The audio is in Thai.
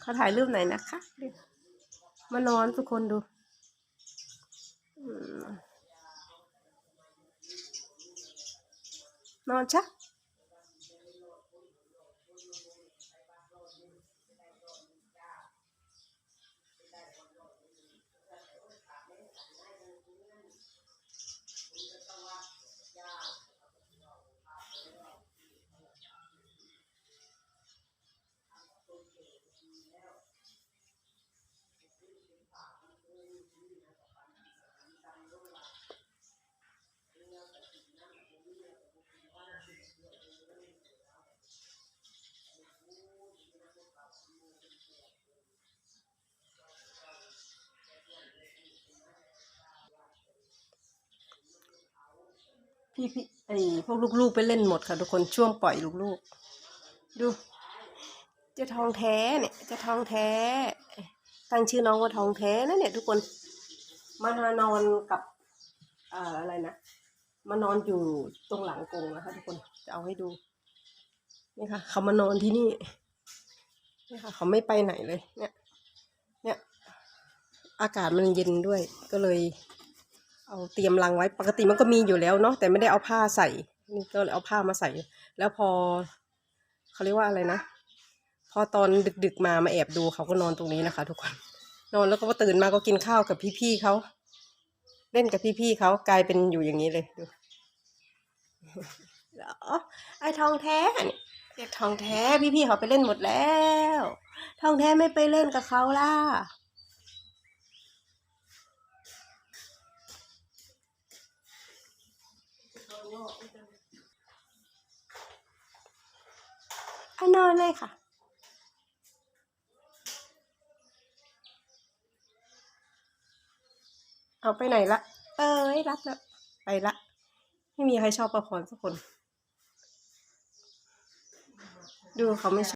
เขาถ่ายรูปไหนนะคะมานอนทุกคนดูนอนชะ พี่พี่ไอพวกลูกๆไปเล่นหมดค่ะทุกคนช่วงปล่อยลูกๆ ดูเจะทองแท้เนี่ยเจะทองแท้ ตั้งชื่อน้องว่าทองแท้นะเนี่ย ทุกคนมานอนกับอ่าอะไรนะมานอนอยู่ตรงหลังกรงนะคะ ทุกคนจะเอาให้ดูนี่ค่ะ เขามานอนที่นี่นี่ค่ะ เขาไม่ไปไหนเลย เนี่ย เนี่ย อากาศมันเย็นด้วยก็เลย เอาเตรียมรังไว้ปกติมันก็มีอยู่แล้วเนาะแต่ไม่ได้เอาผ้าใส่นี่ก็เลยเอาผ้ามาใส่ แล้วพอเขาเรียกว่าอะไรนะ พอตอนดึกๆมามาแอบดูเขาก็นอนตรงนี้นะคะ ทุกคนนอนแล้วก็ตื่นมาก็กินข้าวกับพี่ๆเขาเล่นกับพี่ๆเขากลายเป็นอยู่อย่างนี้เลยดูเหรอไอ้ทองแท้เนี่ยเรียกทองแท้พี่ๆเขาไปเล่นหมดแล้ว ทองแท้ไม่ไปเล่นกับเขาล่ะ อานอนเลยค่ะ เอาไปไหนละ เอ้ยรับแล้ว ไปละ ไม่มีใครชอบประพรสักคน ดูเขาไม่ชอบ